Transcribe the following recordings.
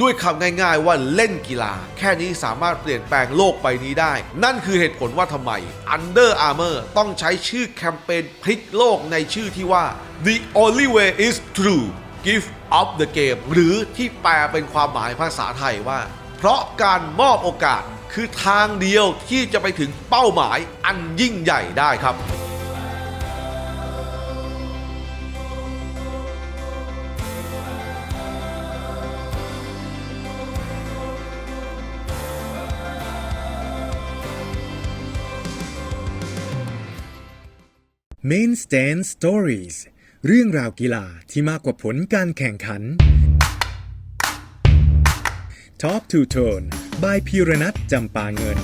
ด้วยคำง่ายๆว่าเล่นกีฬา แค่นี้สามารถเปลี่ยนแปลงโลกใบนี้ได้ นั่นคือเหตุผลว่าทำไม Under Armour ต้องใช้ชื่อแคมเปญพลิกโลกในชื่อที่ว่า The only way is true gift of the game หรือที่แปลเป็นความหมายภาษาไทยว่า เพราะการมอบโอกาสคือทางเดียวที่จะไปถึงเป้าหมายอันยิ่งใหญ่ได้ครับ Main Stand Stories เรื่องราวกีฬาที่มากกว่าผลการแข่งขัน Talk to Tone by พีรนัทจำปาเงิน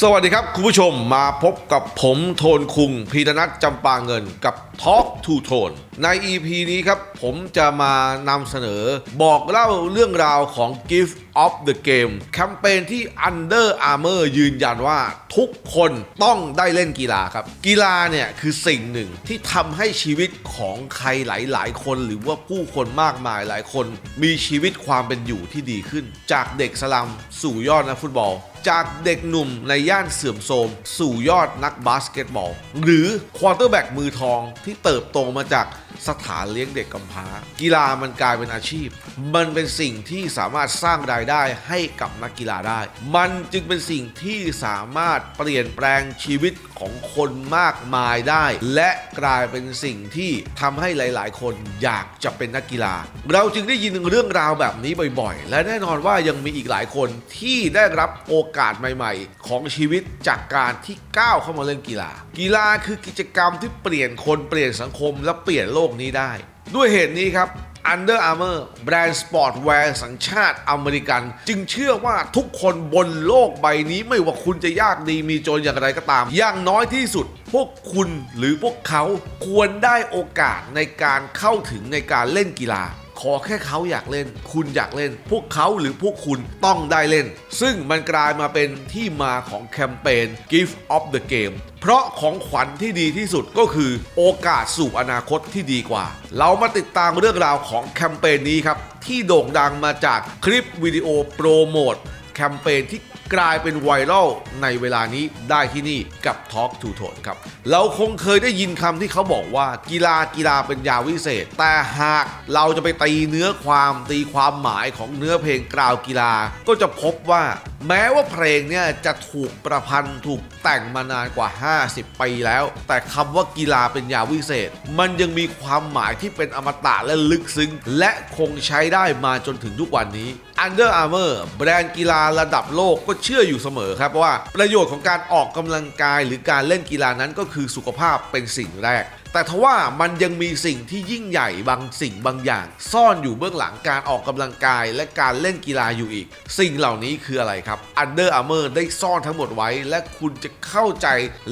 สวัสดีครับ คุณผู้ชมมาพบกับผมโทนคุงพีรนัทจำปาเงิน กับ Talk to Tone ใน EP นี้ครับ ผมจะมานำเสนอ บอกเล่าเรื่องราวของ Gift of the Game แคมเปญที่ Under Armour ยืนยันว่าทุกคนต้องได้เล่นกีฬาครับ กีฬาเนี่ย คือสิ่งหนึ่งที่ทำให้ชีวิตของใครหลาย ๆ คนหรือว่าผู้คนมากมายหลายคน มีชีวิตความเป็นอยู่ที่ดีขึ้น จากเด็กสลัมสู่ยอดนักฟุตบอลจากเด็กหนุ่มในย่านเสื่อมโทรมสู่ยอดนักบาสเกตบอล หรือควอเตอร์แบ็กมือทองทที่เติบโตมาจาก สถานเลี้ยงเด็กกำพร้า กีฬามันกลายเป็นอาชีพ มันเป็นสิ่งที่สามารถสร้างรายได้ให้กับนักกีฬาได้ มันจึงเป็นสิ่งที่สามารถเปลี่ยนแปลงชีวิตของคนมากมายได้ และกลายเป็นสิ่งที่ทำให้หลาย ๆ คนอยากจะเป็นนักกีฬา เราจึงได้ยินเรื่องราวแบบนี้บ่อย ๆ และแน่นอนว่ายังมีอีกหลายคนที่ได้รับโอกาสใหม่ ๆ ของชีวิตจากการที่ก้าวเข้ามาเล่นกีฬา กีฬาคือกิจกรรมที่เปลี่ยนคนเปลี่ยนสังคมและเปลี่ยนโลกนี้ได้ ด้วยเหตุนี้ครับ Under Armour แบรนด์สปอร์ตแวร์สัญชาติอเมริกัน จึงเชื่อว่าทุกคนบนโลกใบนี้ไม่ว่าคุณจะยากดีมีจนอย่างไรก็ตาม อย่างน้อยที่สุด พวกคุณหรือพวกเขาควรได้โอกาสในการเข้าถึงในการเล่นกีฬา ขอแค่เขาอยากเล่น คุณอยากเล่น พวกเขาหรือพวกคุณต้องได้เล่น ซึ่งมันกลายมาเป็นที่มาของแคมเปญ Gift of the Game เพราะของขวัญที่ดีที่สุดก็คือโอกาสสู่อนาคตที่ดีกว่า เรามาติดตามเรื่องราวของแคมเปญนี้ครับ ที่โด่งดังมาจากคลิปวิดีโอโปรโมทแคมเปญที่ กลายเป็นไวรัลในเวลานี้ได้ที่นี่กับ Talk to t o n ครับ เราคงเคยได้ยินคำที่เขาบอกว่ากีฬากีฬาเป็นยาวิเศษ แต่หากเราจะไปตีเนื้อความตีความหมายของเนื้อเพลงกล่าวกีฬา ก็จะพบว่า แม้ว่าเพลงเนี่ยจะถูกประพันธ์ถูกแต่งมานานกว่า 50 ปีแล้ว แต่คำว่ากีฬาเป็นยาวิเศษ มันยังมีความหมายที่เป็นอมตะและลึกซึ้ง และคงใช้ได้มาจนถึงทุกวันนี้ Under Armour แบรนด์กีฬาระดับโลกก็เชื่ออยู่เสมอครับว่าประโยชน์ของการออกกำลังกายหรือการเล่นกีฬานั้นก็คือสุขภาพเป็นสิ่งแรก แต่ทว่ามันยังมีสิ่งที่ยิ่งใหญ่บางสิ่งบางอย่าง ซ่อนอยู่เบื้องหลังการออกกำลังกายและการเล่นกีฬาอยู่อีก สิ่งเหล่านี้คืออะไรครับ Under Armour ได้ซ่อนทั้งหมดไว้ และคุณจะเข้าใจ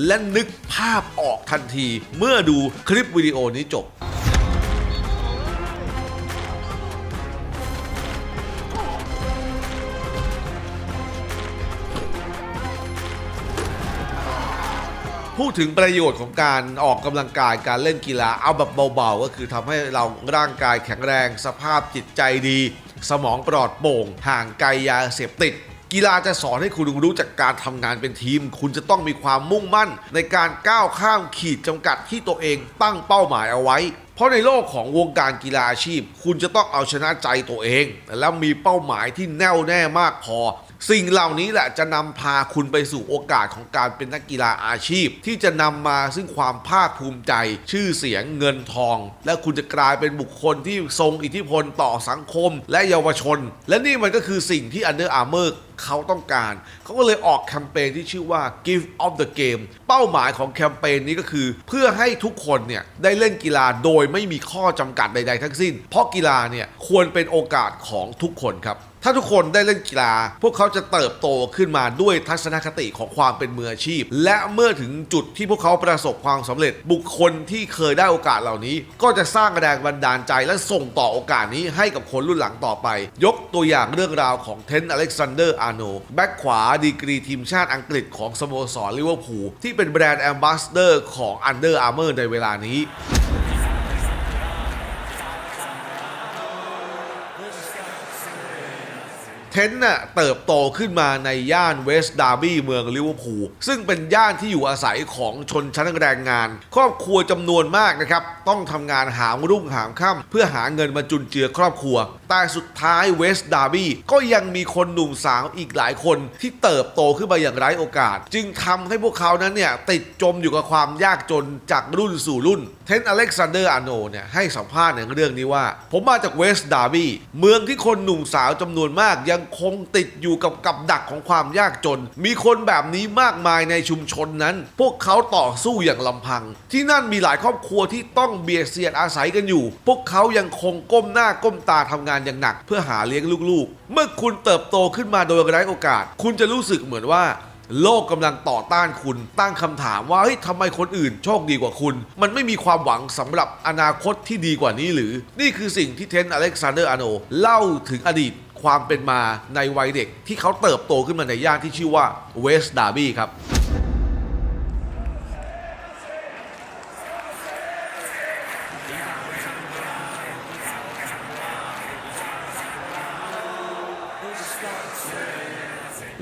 และนึกภาพออกทันที เมื่อดูคลิปวิดีโอนี้จบ พูดถึงประโยชน์ของการออกกำลังกายการเล่นกีฬาเอาแบบเบาๆ ก็คือทำให้เราร่างกายแข็งแรง สภาพจิตใจดี สมองปลอดโปร่ง ห่างไกลยาเสพติด กีฬาจะสอนให้คุณรู้จักการทำงานเป็นทีม คุณจะต้องมีความมุ่งมั่น ในการก้าวข้ามขีดจำกัดที่ตัวเองตั้งเป้าหมายเอาไว้ เพราะในโลกของวงการกีฬาอาชีพ คุณจะต้องเอาชนะใจตัวเอง แล้วมีเป้าหมายที่แน่วแน่มากพอ สิ่งเหล่านี้แหละจะนำพาคุณไปสู่โอกาสของการเป็นนักกีฬาอาชีพ ที่จะนำมาซึ่งความภาคภูมิใจ ชื่อเสียงเงินทอง และคุณจะกลายเป็นบุคคลที่ทรงอิทธิพลต่อสังคมและเยาวชน และนี่มันก็คือสิ่งที่ Under Armour เขาต้องการ เขาก็เลยออกแคมเปญที่ชื่อว่า Give of the Game เป้าหมายของแคมเปญนี้ก็คือ เพื่อให้ทุกคนเนี่ยได้เล่นกีฬาโดยไม่มีข้อจำกัดใด ๆ ทั้งสิ้น เพราะกีฬาเนี่ยควรเป็นโอกาสของทุกคนครับ ถ้าทุกคนได้เล่นกีฬา พวกเขาจะเติบโตขึ้นมาด้วยทัศนคติของความเป็นมืออาชีพ และเมื่อถึงจุดที่พวกเขาประสบความสำเร็จ บุคคลที่เคยได้โอกาสเหล่านี้ ก็จะสร้างแรงบันดาลใจและส่งต่อโอกาสนี้ให้กับคนรุ่นหลังต่อไป ยกตัวอย่างเรื่องราวของเทนอเล็กซานเดอร์อาโนแบ็กขวาดีกรีทีมชาติอังกฤษของสโมสรลิเวอร์พูลที่เป็นแบรนด์แอมบาสเดอร์ของ Under Armour ในเวลานี้ ทนต์น่ะเติบโตขึ้นมาในย่านเวสต์ดาร์บี้เมืองลิเวอร์พูลซึ่งเป็นย่านที่อยู่อาศัยของชนชั้นแรงงาน ครอบครัวจำนวนมากนะครับ ต้องทำงานหามรุ่งหามค่ำเพื่อหาเงินมาจุนเจือครอบครัว แต่สุดท้ายเวสต์ดาร์บี้ก็ยังมีคนหนุ่มสาวอีกหลายคนที่เติบโตขึ้นมาอย่างไร้โอกาส จึงทำให้พวกเขานั้นเนี่ยติดจมอยู่กับความยากจนจากรุ่นสู่รุ่น เทนต์อเล็กซานเดอร์อาโนเนี่ยให้สัมภาษณ์ในเรื่องนี้ว่า ผมมาจากเวสต์ดาร์บี้เมืองที่คนหนุ่มสาวจำนวนมากยังคงติดอยู่กับกับดักของความยากจน มีคนแบบนี้มากมายในชุมชนนั้น พวกเขาต่อสู้อย่างลำพัง ที่นั่นมีหลายครอบครัวที่ต้องเบียดเสียดอาศัยกันอยู่ พวกเขายังคงก้มหน้าก้มตาทำงานอย่างหนัก เพื่อหาเลี้ยงลูกๆ เมื่อคุณเติบโตขึ้นมาโดยไร้โอกาส คุณจะรู้สึกเหมือนว่าโลกกำลังต่อต้านคุณ ตั้งคำถามว่าเฮ้ยทำไมคนอื่นโชคดีกว่าคุณ มันไม่มีความหวังสำหรับอนาคตที่ดีกว่านี้หรือ นี่คือสิ่งที่เทนต์อเล็กซานเดอร์อาโนเล่าถึงอดีต ความเป็นมาในวัยเด็กที่เขาเติบโตขึ้นมาในย่านที่ชื่อว่าเวสต์ดาร์บี้ครับ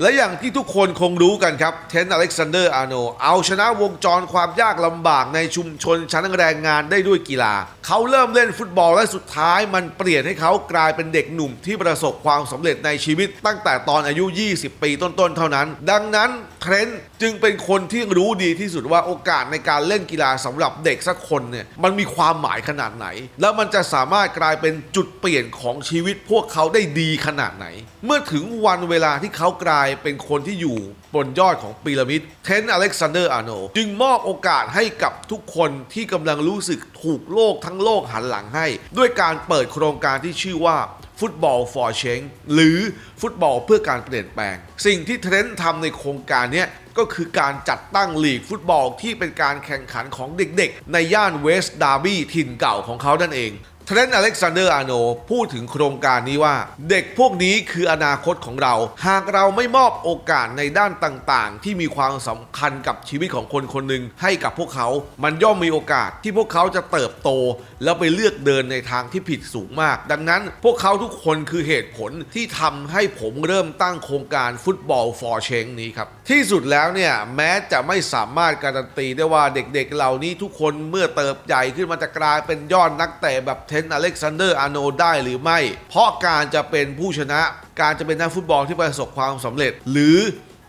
และอย่างที่ทุกคนคงรู้กันครับ เทนต์อเล็กซานเดอร์อาโน เอาชนะวงจรความยากลำบากในชุมชนชั้นแรงงานได้ด้วยกีฬา เขาเริ่มเล่นฟุตบอลและสุดท้ายมันเปลี่ยนให้เขากลายเป็นเด็กหนุ่มที่ประสบความสำเร็จในชีวิตตั้งแต่ตอนอายุ 20 ปีต้นๆเท่านั้น ดังนั้นเทรน จึงเป็นคนที่รู้ดีที่สุดว่าโอกาสในการเล่นกีฬาสำหรับเด็กสักคนเนี่ยมันมีความหมายขนาดไหน แล้วมันจะสามารถกลายเป็นจุดเปลี่ยนของชีวิตพวกเขาได้ดีขนาดไหน เมื่อถึงวันเวลาที่เขากลายเป็นคนที่อยู่บนยอดของพีระมิดเทนอเล็กซานเดอร์อาโนจึงมอบโอกาสให้กับทุกคนที่กำลังรู้สึกถูกโลกทั้งโลกหันหลังให้ ด้วยการเปิดโครงการที่ชื่อว่าฟุตบอล for change หรือฟุตบอลเพื่อการเปลี่ยนแปลง สิ่งที่เทรนต์ทำในโครงการนี้ ก็คือการจัดตั้งลีกฟุตบอลที่เป็นการแข่งขันของเด็กๆ ในย่านเวสต์ดาร์บี้ถิ่นเก่าของเขานั่นเอง เทรนต์อเล็กซานเดอร์อาโนพูดถึงโครงการนี้ว่า เด็กพวกนี้คืออนาคตของเรา หากเราไม่มอบโอกาสในด้านต่างๆ ที่มีความสำคัญกับชีวิตของคนคนหนึ่งให้กับพวกเขา มันย่อมมีโอกาสที่พวกเขาจะเติบโต แล้วไปเลือกเดินในทางที่ผิดสูงมาก ดังนั้นพวกเขาทุกคนคือเหตุผลที่ทำให้ผมเริ่มตั้งโครงการฟุตบอล for change นี้ครับที่สุดแล้วเนี่ยแม้จะไม่สามารถการันตีได้ว่าเด็กๆ เหล่านี้ทุกคนเมื่อเติบใหญ่ขึ้นมาจะกลายเป็นยอดนักเตะแบบเทนอเล็กซานเดอร์อาโนได้หรือไม่ เพราะการจะเป็นผู้ชนะ การจะเป็นนักฟุตบอลที่ประสบความสำเร็จ หรือ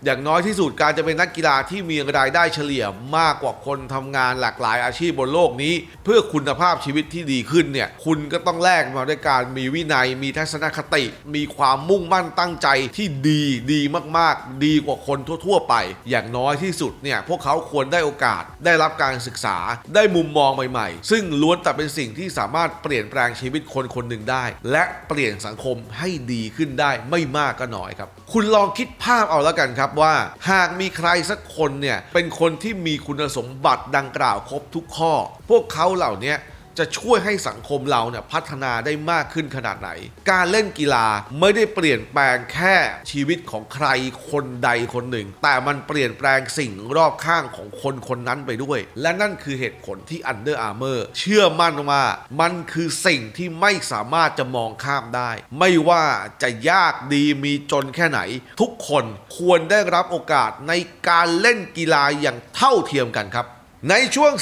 อย่างน้อยที่สุดการจะเป็นนักกีฬาที่มีรายได้เฉลี่ยมากกว่าคนทำงานหลากหลายอาชีพบนโลกนี้ เพื่อคุณภาพชีวิตที่ดีขึ้นเนี่ยคุณก็ต้องแลกมาด้วยการมีวินัย มีทัศนคติ มีความมุ่งมั่นตั้งใจที่ดีดีมากๆ ดีกว่าคนทั่ว ๆ ไป อย่างน้อยที่สุดเนี่ยพวกเขาควรได้โอกาส ได้รับการศึกษาได้มุมมองใหม่ๆ ซึ่งล้วนแต่เป็นสิ่งที่สามารถเปลี่ยนแปลงชีวิตคนคนหนึ่งได้ และเปลี่ยนสังคมให้ดีขึ้นได้ไม่มากก็น้อยครับ คุณลองคิดภาพเอาแล้วกันครับว่าหากมีใครสักคนเนี่ยเป็นคนที่มีคุณสมบัติดังกล่าวครบทุกข้อ พวกเขาเหล่านี้ จะช่วยให้สังคมเราเนี่ยพัฒนาได้มากขึ้นขนาดไหน การเล่นกีฬาไม่ได้เปลี่ยนแปลงแค่ชีวิตของใครคนใดคนหนึ่ง แต่มันเปลี่ยนแปลงสิ่งรอบข้างของคนคนนั้นไปด้วย และนั่นคือเหตุผลที่ Under Armour เชื่อมั่นว่ามันคือสิ่งที่ไม่สามารถจะมองข้ามได้ ไม่ว่าจะยากดีมีจนแค่ไหน ทุกคนควรได้รับโอกาสในการเล่นกีฬาอย่างเท่าเทียมกันครับ ในช่วง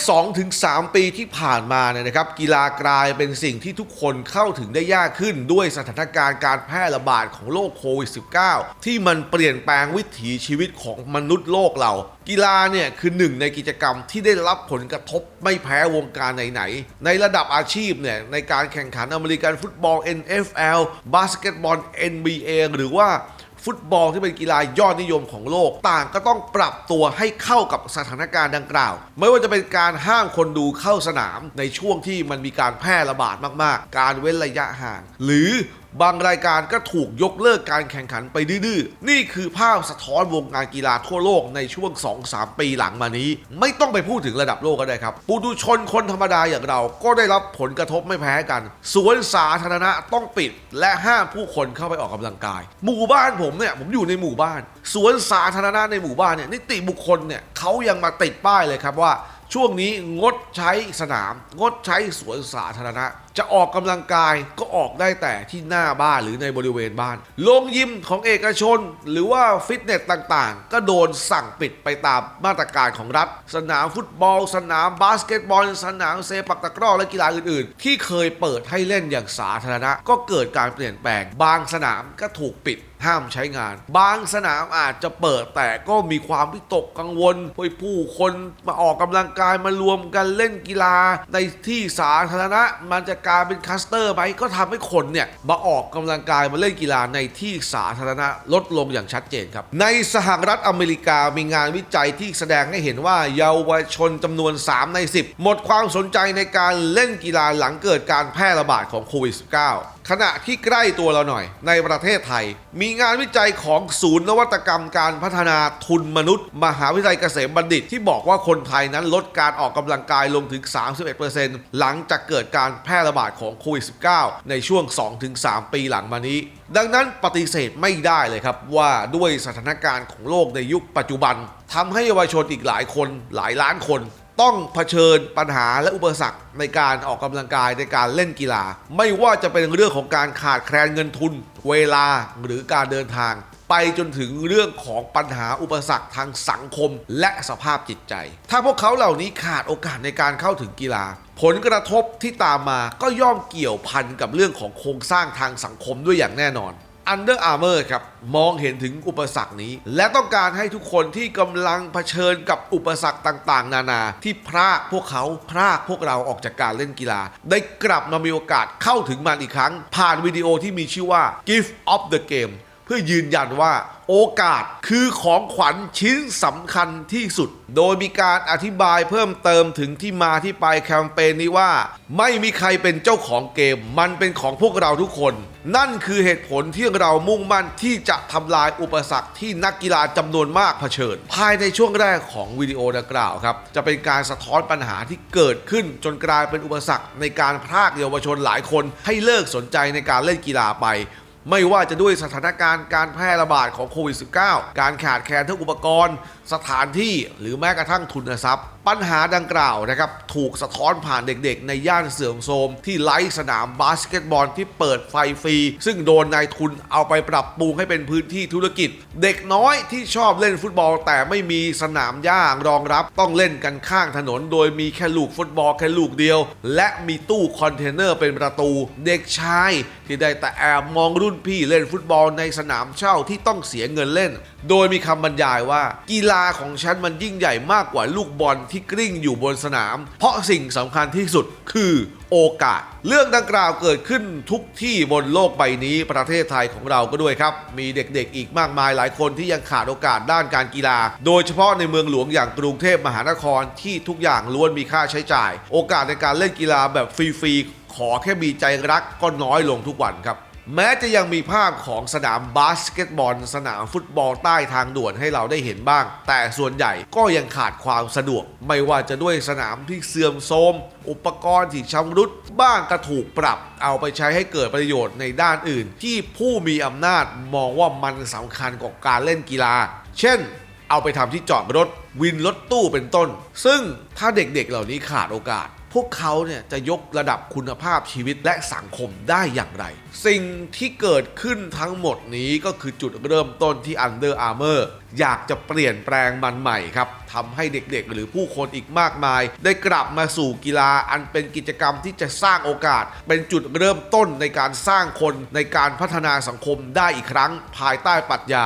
2-3 ปีที่ผ่านมาเนี่ยนะครับ กีฬากลายเป็นสิ่งที่ทุกคนเข้าถึงได้ยากขึ้นด้วยสถานการณ์การแพร่ระบาดของโรคโควิด -19 ที่มันเปลี่ยนแปลงวิถีชีวิตของมนุษย์โลกเรา กีฬาเนี่ยคือหนึ่งในกิจกรรมที่ได้รับผลกระทบไม่แพ้วงการไหนๆในระดับอาชีพเนี่ยในการแข่งขันอเมริกันฟุตบอล NFL บาสเกตบอล NBA หรือว่า ฟุตบอลที่เป็นกีฬายอดนิยมของโลก ต่างก็ต้องปรับตัวให้เข้ากับสถานการณ์ดังกล่าว ไม่ว่าจะเป็นการห้ามคนดูเข้าสนามในช่วงที่มันมีการแพร่ระบาดมากๆ การเว้นระยะห่าง หรือ บางรายการก็ถูกยกเลิกการแข่งขันไปดื้อๆ นี่คือภาพสะท้อนวงการกีฬาทั่วโลกในช่วง 2-3 ปีหลังมานี้ ไม่ต้องไปพูดถึงระดับโลกก็ได้ครับปุถุชนคนธรรมดาอย่างเราก็ได้รับผลกระทบไม่แพ้กัน สวนสาธารณะต้องปิด และห้ามผู้คนเข้าไปออกกำลังกาย หมู่บ้านผมเนี่ยผมอยู่ในหมู่บ้าน สวนสาธารณะในหมู่บ้านเนี่ยนิติบุคคลเนี่ยเขายังมาติดป้ายเลยครับว่า ช่วงนี้งดใช้สนาม งดใช้สวนสาธารณะ จะออกกำลังกายก็ออกได้แต่ที่หน้าบ้านหรือในบริเวณบ้านโรงยิมของเอกชน หรือว่าฟิตเนสต่างๆ ก็โดนสั่งปิดไปตามมาตรการของรัฐ สนามฟุตบอล สนามบาสเกตบอล สนามเซปักตะกร้อและกีฬาอื่นๆ ที่เคยเปิดให้เล่นอย่างสาธารณะ ก็เกิดการเปลี่ยนแปลงบางสนามก็ถูกปิด ห้ามใช้งาน บางสนามอาจจะเปิดแต่ก็มีความวิตกกังวลผู้ผู้คนมาออกกำลังกายมารวมกันเล่นกีฬาในที่สาธารณะ มันจะกลายเป็นคัสเตอร์ไหมก็ทำให้คนเนี่ยมาออกกำลังกายมาเล่นกีฬาในที่สาธารณะลดลงอย่างชัดเจนครับ ในสหรัฐอเมริกามีงานวิจัยที่แสดงให้เห็นว่าเยาวชนจำนวน 3 ใน 10 หมดความสนใจในการเล่นกีฬาหลังเกิดการแพร่ระบาดของโควิด -19 ขณะที่ใกล้ตัวเราหน่อย ในประเทศไทย มีงานวิจัยของศูนย์นวัตกรรมการพัฒนาทุนมนุษย์ มหาวิทยาลัยเกษมบัณฑิต ที่บอกว่าคนไทยนั้นลดการออกกำลังกายลงถึง 31%หลังจากเกิดการแพร่ระบาดของโควิด -19 ในช่วง 2-3 ปีหลังมานี้ ดังนั้นปฏิเสธไม่ได้เลยครับว่าด้วยสถานการณ์ของโลกในยุคปัจจุบันทำให้เยาวชนอีกหลายคนหลายล้านคน ต้องเผชิญปัญหาและอุปสรรคในการออกกำลังกายในการเล่นกีฬา ไม่ว่าจะเป็นเรื่องของการขาดแคลนเงินทุน เวลาหรือการเดินทาง ไปจนถึงเรื่องของปัญหาอุปสรรคทางสังคมและสภาพจิตใจ ถ้าพวกเขาเหล่านี้ขาดโอกาสในการเข้าถึงกีฬา ผลกระทบที่ตามมาก็ย่อมเกี่ยวพันกับเรื่องของโครงสร้างทางสังคมด้วยอย่างแน่นอน Under Armour ครับมองเห็นถึงอุปสรรคนี้ และต้องการให้ทุกคนที่กำลังเผชิญกับอุปสรรคต่างๆ นานา ที่พรากพวกเขาพรากพวกเราออกจากการเล่นกีฬา ได้กลับมามีโอกาสเข้าถึงมันอีกครั้ง ผ่านวิดีโอที่มีชื่อว่า Gift of the Game เพื่อยืนยันว่าโอกาสคือของขวัญชิ้นสำคัญที่สุด โดยมีการอธิบายเพิ่มเติมถึงที่มาที่ไปแคมเปญนี้ว่า ไม่มีใครเป็นเจ้าของเกม มันเป็นของพวกเราทุกคน นั่นคือเหตุผลที่เรามุ่งมั่นที่จะทำลายอุปสรรคที่นักกีฬาจำนวนมากเผชิญ ภายในช่วงแรกของวิดีโอดังกล่าวครับ จะเป็นการสะท้อนปัญหาที่เกิดขึ้นจนกลายเป็นอุปสรรคในการพรากเยาวชนหลายคนให้เลิกสนใจในการเล่นกีฬาไป ไม่ว่าจะด้วยสถานการณ์การแพร่ระบาดของโควิด -19 การขาดแคลนทั้งอุปกรณ์ สถานที่หรือแม้กระทั่งทุนทรัพย์ ปัญหาดังกล่าวนะครับถูกสะท้อนผ่านเด็กๆ ในย่านเสื่อมโทรมที่ไร้สนามบาสเกตบอลที่เปิดไฟฟรี ซึ่งโดนนายทุนเอาไปปรับปรุงให้เป็นพื้นที่ธุรกิจ เด็กน้อยที่ชอบเล่นฟุตบอลแต่ไม่มีสนามหญ้ารองรับต้องเล่นกันข้างถนน โดยมีแค่ลูกฟุตบอลแค่ลูกเดียว และมีตู้คอนเทนเนอร์เป็นประตู เด็กชาย ที่ได้แต่แอบมองรุ่นพี่เล่นฟุตบอลในสนามเช่าที่ต้องเสียเงินเล่น โดยมีคำบรรยายว่า กีฬาของฉันมันยิ่งใหญ่มากกว่าลูกบอลที่กลิ้งอยู่บนสนาม เพราะสิ่งสำคัญที่สุดคือโอกาส เรื่องดังกล่าวเกิดขึ้นทุกที่บนโลกใบนี้ประเทศไทยของเราก็ด้วยครับ มีเด็กๆอีกมากมายหลายคนที่ยังขาดโอกาสด้านการกีฬา โดยเฉพาะในเมืองหลวงอย่างกรุงเทพมหานครที่ทุกอย่างล้วนมีค่าใช้จ่าย โอกาสในการเล่นกีฬาแบบฟรีๆขอแค่มีใจรักก็น้อยลงทุกวันครับ แม้จะยังมีภาพของสนามบาสเกตบอล สนามฟุตบอลใต้ทางด่วนให้เราได้เห็นบ้าง แต่ส่วนใหญ่ก็ยังขาดความสะดวก ไม่ว่าจะด้วยสนามที่เสื่อมโทรมอุปกรณ์ที่ชำรุดบ้างก็ถูกปรับ เอาไปใช้ให้เกิดประโยชน์ในด้านอื่น ที่ผู้มีอำนาจมองว่ามันสำคัญกว่าการเล่นกีฬา เช่น เอาไปทำที่จอดรถวินรถตู้เป็นต้น ซึ่งถ้าเด็กๆเหล่านี้ขาดโอกาส พวกเขาเนี่ยจะยกระดับคุณภาพชีวิตและสังคมได้อย่างไร สิ่งที่เกิดขึ้นทั้งหมดนี้ก็คือจุดเริ่มต้นที่ Under Armour อยากจะเปลี่ยนแปลงมันใหม่ครับทำให้เด็กๆ หรือผู้คนอีกมากมาย ได้กลับมาสู่กีฬาอันเป็นกิจกรรมที่จะสร้างโอกาส เป็นจุดเริ่มต้นในการสร้างคนในการพัฒนาสังคมได้อีกครั้ง ภายใต้ปรัชญา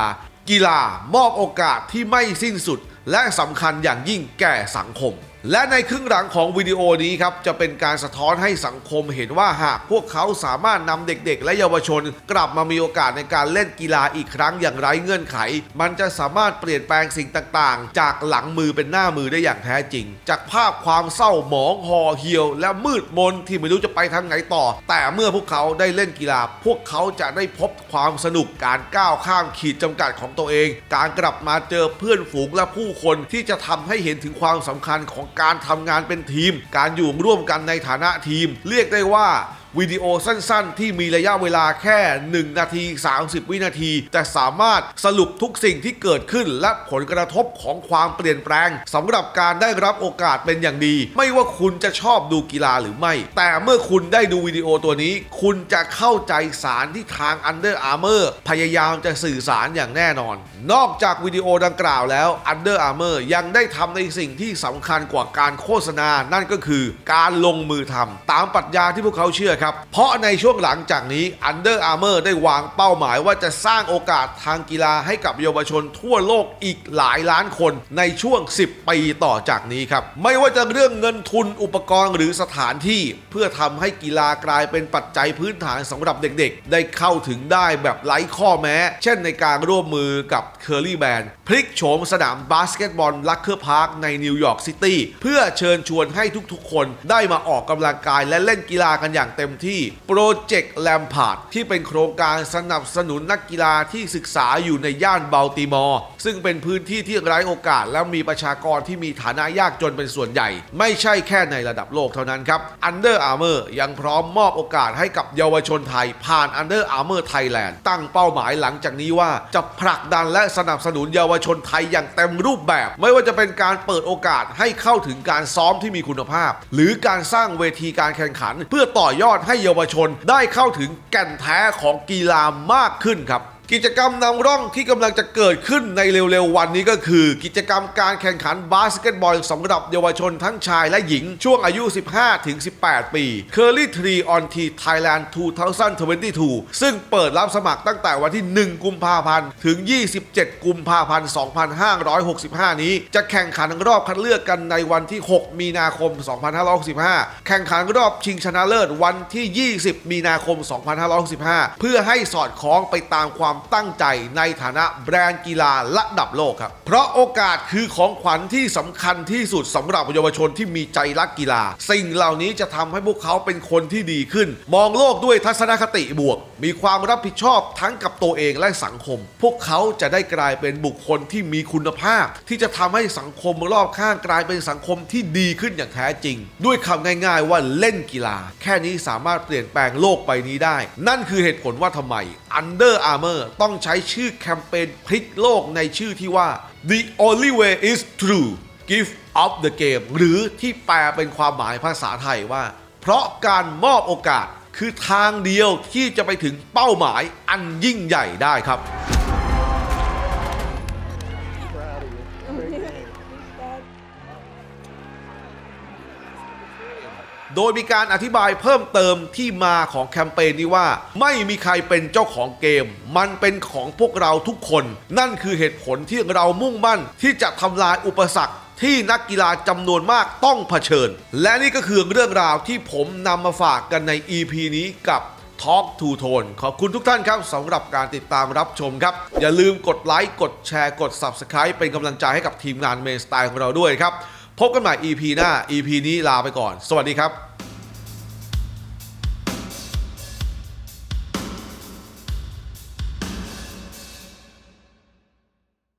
กีฬามอบโอกาสที่ไม่สิ้นสุด และสำคัญอย่างยิ่งแก่สังคม และในครึ่งหลังของวิดีโอนี้ครับจะเป็นการสะท้อนให้สังคมเห็นว่าหากพวกเขาสามารถนำเด็กๆ และเยาวชน กลับมามีโอกาสในการเล่นกีฬาอีกครั้งอย่างไร้เงื่อนไข มันจะสามารถเปลี่ยนแปลงสิ่งต่างๆ จากหลังมือเป็นหน้ามือได้อย่างแท้จริง จากภาพความเศร้าหมองห่อเหี่ยว และมืดมนที่ไม่รู้จะไปทางไหนต่อ แต่เมื่อพวกเขาได้เล่นกีฬา พวกเขาจะได้พบความสนุกการก้าวข้ามขีดจำกัดของตัวเอง การกลับมาเจอเพื่อนฝูงและผู้คนที่จะทำให้เห็นถึงความสำคัญของการทำงานเป็นทีม การอยู่ร่วมกันในฐานะทีม เรียกได้ว่าวิดีโอสั้นๆ ที่มีระยะเวลาแค่ 1 นาที 30 วินาที แต่สามารถสรุปทุกสิ่งที่เกิดขึ้น และผลกระทบของความเปลี่ยนแปลงสำหรับการได้รับโอกาสเป็นอย่างดี ไม่ว่าคุณจะชอบดูกีฬาหรือไม่ แต่เมื่อคุณได้ดูวิดีโอตัวนี้ คุณจะเข้าใจสารที่ทาง Under Armour พยายามจะสื่อสารอย่างแน่นอน นอกจากวิดีโอดังกล่าวแล้ว Under Armour ยังได้ทำในสิ่งที่สำคัญกว่าการโฆษณา นั่นก็คือการลงมือทำตามปรัชญาที่พวกเขาเชื่อครับ เพราะในช่วงหลังจากนี้ Under Armour ได้วางเป้าหมายว่าจะสร้างโอกาสทางกีฬาให้กับเยาวชนทั่วโลกอีกหลายล้านคนในช่วง 10 ปีต่อจากนี้ครับ ไม่ว่าจะเรื่องเงินทุนอุปกรณ์หรือสถานที่ เพื่อทำให้กีฬากลายเป็นปัจจัยพื้นฐานสำหรับเด็กๆ ได้เข้าถึงได้แบบไร้ข้อแม้ เช่นในการร่วมมือกับ Curly Band พลิกโฉมสนามบาสเกตบอลลักเคอร์พาร์คในนิวยอร์กซิตี้เพื่อเชิญชวนให้ทุกๆ คนได้มาออกกำลังกายและเล่นกีฬากันอย่างเต็มที่โปรเจกต์แลมพาร์ดที่เป็นโครงการสนับสนุนนักกีฬาที่ศึกษาอยู่ในย่านเบลติมอร์ซึ่งเป็นพื้นที่ที่ไร้โอกาส และมีประชากรที่มีฐานะยากจนเป็นส่วนใหญ่ ไม่ใช่แค่ในระดับโลกเท่านั้นครับ Under Armour ยังพร้อมมอบโอกาสให้กับเยาวชนไทย ผ่าน Under Armour Thailand ตั้งเป้าหมายหลังจากนี้ว่าจะผลักดันและสนับสนุนเยาวชนไทยอย่างเต็มรูปแบบ ไม่ว่าจะเป็นการเปิดโอกาสให้เข้าถึงการซ้อมที่มีคุณภาพ หรือการสร้างเวทีการแข่งขัน เพื่อต่อยอดให้เยาวชนได้เข้าถึงแก่นแท้ของกีฬามากขึ้นครับ กิจกรรมนำร่องที่กำลังจะเกิดขึ้นในเร็วๆ วันนี้ก็คือ กิจกรรมการแข่งขันบาสเกตบอลสำหรับเยาวชนทั้งชายและหญิง ช่วงอายุ 15-18 ปี Curly Tree on T Thailand 2022 ซึ่งเปิดรับสมัครตั้งแต่วันที่ 1 กุมภาพันธ์ ถึง 27 กุมภาพันธ์ 2565 นี้ จะแข่งขันรอบคัดเลือกกันในวันที่ 6 มีนาคม 2565 แข่งขันรอบชิงชนะเลิศวันที่ 20 มีนาคม 2565 เพื่อให้สอดคล้องไปตามความตั้งใจในฐานะแบรนด์กีฬาระดับโลกครับ เพราะโอกาสคือของขวัญที่สำคัญที่สุดสำหรับเยาวชนที่มีใจรักกีฬา สิ่งเหล่านี้จะทำให้พวกเขาเป็นคนที่ดีขึ้น มองโลกด้วยทัศนคติบวก มีความรับผิดชอบทั้งกับตัวเองและสังคม พวกเขาจะได้กลายเป็นบุคคลที่มีคุณภาพ ที่จะทำให้สังคมรอบข้างกลายเป็นสังคมที่ดีขึ้นอย่างแท้จริง ด้วยคำง่ายๆว่าเล่นกีฬา แค่นี้สามารถเปลี่ยนแปลงโลกใบนี้ได้ นั่นคือเหตุผลว่าทำไม Under Armour ต้องใช้ชื่อแคมเปญพลิกโลกในชื่อที่ว่า The only way is true gift of the game หรือที่แปลเป็นความหมายภาษาไทยว่า เพราะการมอบโอกาสคือทางเดียวที่จะไปถึงเป้าหมายอันยิ่งใหญ่ได้ครับ โดยมีการอธิบายเพิ่มเติมที่มาของแคมเปญนี้ว่า ไม่มีใครเป็นเจ้าของเกม มันเป็นของพวกเราทุกคน นั่นคือเหตุผลที่เรามุ่งมั่นที่จะทำลายอุปสรรคที่นักกีฬาจำนวนมากต้องเผชิญ และนี่ก็คือเรื่องราวที่ผมนำมาฝากกันใน EP นี้กับ Talk to Tone ขอบคุณทุกท่านครับสำหรับการติดตามรับชมครับ อย่าลืมกดไลค์ กดแชร์ กด Subscribe เป็นกำลังใจให้กับทีมงานเมนสไตล์ของเราด้วยครับ พบกันใหม่ EP หน้า EP นี้ลาไปก่อน สวัสดีครับ